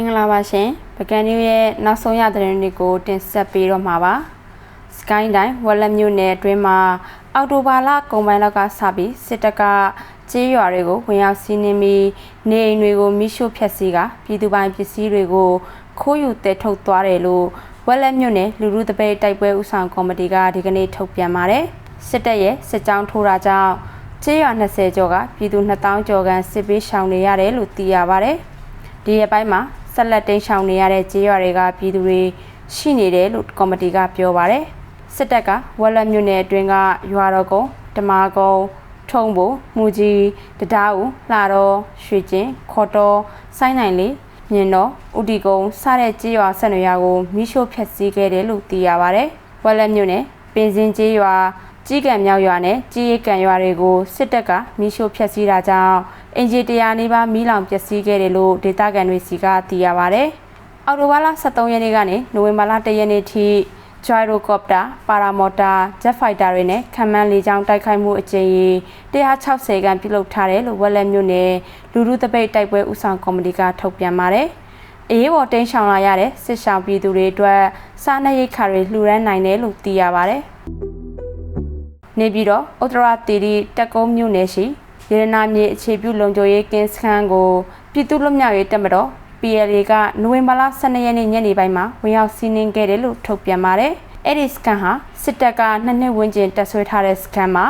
င်္ဂလာပါရှင်ပကံနျူးရဲ့နောက်ဆုံးရသတင်းတွေကိုတင်ဆက်ပေးတော့မှာပါစကိုင်းတိုင်းဝက်လက်မြို့နယ်အတွင်းမှာအော်တိုဘာလကုန်ပိုင်းလောက်ကစပြီးစစ်တပ်ကကြေးရွာတွေကိုဝင်ရောက်စီးနင်းပြီးနေအိမ်တွေကိုမိရှို့ဖျက်ဆီးကပြည်သူပိုင်ပစ္စည်းတွေကိုခိုးယူတဲထုတ်သွားတယ်လို့ဝက်လက်မြို့နယ်လူလူတပိတ်တိုက်ပွဲဥဆောင်ကော်မတီကဒီကနေ့ထုတ်ပြန်ပါတယ်စစ်တပ်ရဲ့စစ်ကြောင်းထိုးတာကြောင့်ကြေးရွာ20ကျော်ကပြည်သူ2000ကျော်ခန့်စစ်ပေးရှောင်နေရတယ်လို့သိရပါတယ်ဒီရက်ပိုင်းမှာ ဆက်လက်တိမ်းရှောင်နေရတဲ့ကြေးရွာတွေကပြည်သူတွေရှိနေတယ်လို့ကော်မတီကပြောပါတယ်စစ်တပ်ကဝက်လက်မြို့နယ်အတွင်းကရွာတော်ကုန်းဓမာကုန်းထုံးဖို့မူကြီးတဒါးဦးလှတော်ရွှေကျင်ခေါ်တော်ဆိုင်းနိုင်လေးမြင်တော်ဥတီကုန်းစတဲ့ကြေးရွာဆက်နွယ်ရွာကိုမိရှို့ဖျက်ဆီးခဲ့တယ်လို့သိရပါတယ်ဝက်လက်မြို့နယ်ပင်စင်ကြေးရွာကြီးကံမြောက်ရွာနဲ့ကြီးရိတ်ကံရွာတွေကိုစစ်တပ်ကမိရှို့ဖျက်ဆီးတာကြောင့် အင်ဂျီတရာနေပါမီးလောင်ပျက်စီးခဲ့တယ်လို့ဒေသခံတွေစီကသိရပါတယ်။အော်တိုဘားလ23ရက်နေ့ကနေနိုဝင်ဘာလ1ရက်နေ့ထိ gyrocopter, paramotor, jet fighter တွေနဲ့ခံမှန်းလေကြောင်းတိုက်ခိုက်မှုအကြိမ်ရေ160ခန်းပြုလုပ်ထားတယ်လို့ဝက်လက်မြို့နယ်လူလူတပိတ်တိုက်ပွဲဥဆောင်ကော်မတီကထုတ်ပြန်ပါတယ်။အေးဘော်တင်းရှောင်လာရတဲ့စစ်ဆောင်ပြည်သူတွေအတွက်စားနပ်ရိက္ခာတွေလှူဒန်းနိုင်တယ်လို့သိရပါတယ်။နေပြီးတော့ဥတ္တရတီရီတက်ကုန်းမြို့နယ်ရှိ ရတနာမြေအခြေပြုလုံခြုံရေးကင်းစခန်းကိုပြည်သူ့လွတ်မြောက်ရေးတပ်မတော် PLA ကနိုဝင်ဘာလ12ရက်နေ့ညနေပိုင်းမှာဝင်ရောက်စီးနင်းခဲ့တယ်လို့ထုတ်ပြန်ပါတယ်။အဲ့ဒီစကန်ဟာစစ်တပ်ကနှစ်နှစ်ဝန်းကျင်တပ်ဆွဲထားတဲ့စကန်မှာ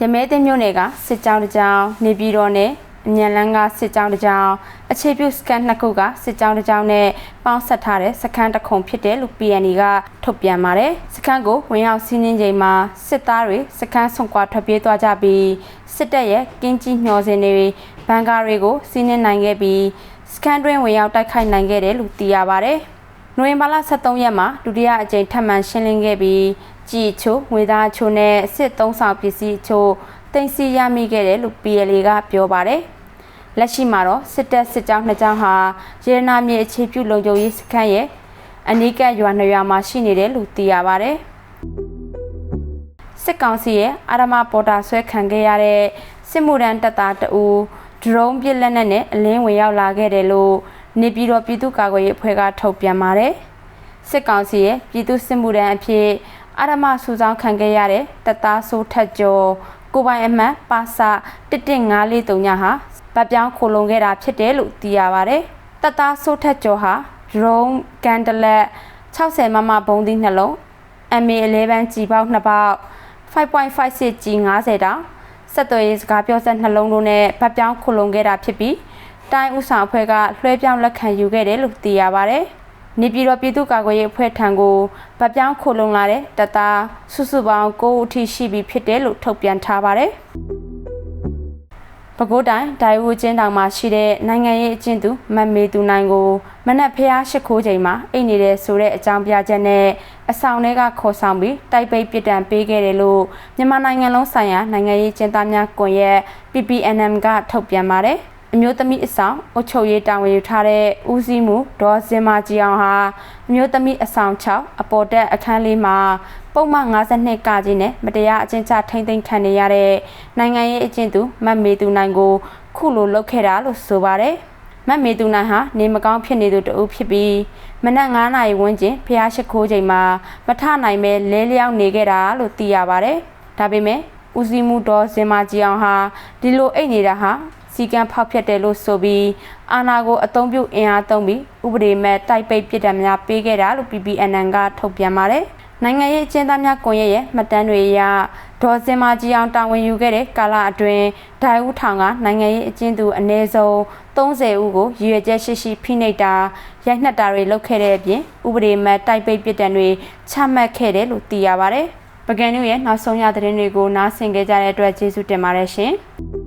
ရမဲသိမ်းမြို့နယ်ကစစ်ကြောင်းတစ်ကြောင်းနေပြည်တော်နဲ့ အမြန်လန်းကစစ်ကြောင်းတစ်ကြောင်းအခြေပြုစကန်နှစ်ခုကစစ်ကြောင်းတစ်ကြောင်းနဲ့ပေါင်းဆက်ထားတဲ့စခန်းတစ်ခုဖြစ်တယ်လို့ PNE ကထုတ်ပြန်ပါတယ်။စခန်းကိုဝင်ရောက်စီးနင်းချိန်မှာစစ်သားတွေစခန်းဆုံးကွာထွက်ပြေးသွားကြပြီးစစ်တပ်ရဲ့ကင်းကြီးမျှော်စင်တွေဘန်ကာတွေကိုစီးနင်းနိုင်ခဲ့ပြီးစကန်တွင်ဝင်ရောက်တိုက်ခိုက်နိုင်ခဲ့တယ်လို့သိရပါတယ်။နိုဝင်ဘာလ23ရက်မှာဒုတိယအကြိမ်ထပ်မံရှင်းလင်းခဲ့ပြီးကြည်ချိုငွေသားချိုနဲ့စစ်သုံးဆောင်ပစ္စည်းချိုတင်စီရမိခဲ့တယ်လို့ PLA ကပြောပါတယ်။ လက်ရှိမှာတော့စစ်တပ်စစ်ကြောင်းနှစ်ကြောင်းဟာရေနာမြေအခြေပြုလုံခြုံရေးစခန်းရဲ့အနီးကပ်ရွာနှစ်ရွာမှာရှိနေတယ်လို့သိရပါတယ်။စစ်ကောင်စီရဲ့အာရမပေါ်တာဆွဲခံခဲ့ရတဲ့စစ်မှုရန်တပ်သားတအူဒရုန်းပစ်လက်နက်နဲ့အလင်းဝင်ရောက်လာခဲ့တယ်လို့နေပြည်တော်ပြည်သူ့ကာကွယ်ရေးအဖွဲ့ကထုတ်ပြန်ပါတယ်။စစ်ကောင်စီရဲ့ပြည်သူ့စစ်မှုထမ်းအဖြစ်အာရမစူဆောင်းခံခဲ့ရတဲ့တပ်သားဆိုးထက်ကျော်ကိုပိုင်အမှတ်ပါစာ11543ညဟာ ဗပြောင်းခိုလုံခဲ့တာဖြစ်တယ်လို့သိရပါတယ်။တပ်သားဆိုးထက်ကျော်ဟာဒရုန်းကန်တလက်60မမဘုံသီးနှလုံး MA11 ကြီးပေါက်2ပေါက်5.56ကြီး90တောင်ဆက်သွယ်ရေးစကားပြောဆက်နှလုံးတို့နဲ့ဗတ်ပြောင်းခုလုံခဲ့တာဖြစ်ပြီးတိုင်းဥဆောင်အဖွဲ့ကလွှဲပြောင်းလက်ခံယူခဲ့တယ်လို့သိရပါဗျ။နေပြည်တော်ပြည်သူ့ကာကွယ်ရေးအဖွဲ့ထံကိုဗတ်ပြောင်းခုလုံလာတဲ့တပ်သားစုစုပေါင်း9ဦးအထိရှိပြီဖြစ်တယ်လို့ထုတ်ပြန်ထားပါတယ်။ ပဲခူးတိုင်းဒိုင်ဝူချင်းတောင်မှာရှိတဲ့နိုင်ငံရေးအကျဉ်းသူမတ်မေသူနိုင်ကိုမနက်ဖျားရှိခိုးချိန်မှာအိတ်နေတဲ့ဆိုတဲ့အကြောင်းပြချက်နဲ့အဆောင်တွေကခေါ်ဆောင်ပြီးတိုက်ပိတ်ပစ်ဒဏ်ပေးခဲ့တယ်လို့မြန်မာနိုင်ငံလုံးဆိုင်ရာနိုင်ငံရေးကျင်းသားများကွန်ရက် PPNM ကထုတ်ပြန်ပါတယ် အမျိုးသမီးအဆောင်အုတ်ချုပ်ရေးတာဝန်ယူထားတဲ့ဦးစီးမှုဒေါ်စင်မာကြီးအောင်ဟာအမျိုးသမီးအဆောင်6အပေါ်တက်အခန်းလေးမှာပုံမှန်52ကကြီးနဲ့မတရားအကျဉ်းချထိမ့်သိမ်းခံနေရတဲ့နိုင်ငံရေးအကျဉ်းသူမတ်မေသူနိုင်ကိုခုလိုလုပ်ခဲ့တာလို့ဆိုပါတယ်မတ်မေသူနိုင်ဟာနေမကောင်းဖြစ်နေသူတဦးဖြစ်ပြီးမနက်9နာရီဝန်းကျင်ဖျားရှိခိုးချိန်မှာမထနိုင်ပဲလဲလျောင်းနေခဲ့တာလို့သိရပါတယ်ဒါပေမဲ့ဦးစီးမှုတော်စင်မာကြီးအောင်ဟာဒီလိုအိတ်နေတာဟာ စီကံဖောက်ဖျက်တယ်လို့ဆိုပြီးအာဏာကိုအသုံးပြုအင်အားသုံးပြီးဥပဒေမဲ့တိုက်ပိတ်ပြစ်ဒဏ်များပေးခဲ့တာလို့ PPNN ကထုတ်ပြန်ပါတယ်နိုင်ငံရေးအကျဉ်းသားများကွန်ရက်ရဲ့မှတ်တမ်းတွေအရဒေါ်စင်မာကြီးအောင်တာဝန်ယူခဲ့တဲ့ကာလအတွင်းဒိုင်ဦးထောင်ကနိုင်ငံရေးအကျဉ်းသူအနည်းဆုံး30ဦးကိုရည်ရွယ်ချက်ရှိရှိဖိနှိပ်တာရိုက်နှက်တာတွေလုပ်ခဲ့တဲ့အပြင်ဥပဒေမဲ့တိုက်ပိတ်ပြစ်ဒဏ်တွေချမှတ်ခဲ့တယ်လို့သိရပါတယ်။ပကံနုရဲ့နောက်ဆုံးရသတင်းတွေကိုနားဆင်ကြကြတဲ့အတွက်ကျေးဇူးတင်ပါတယ်ရှင်။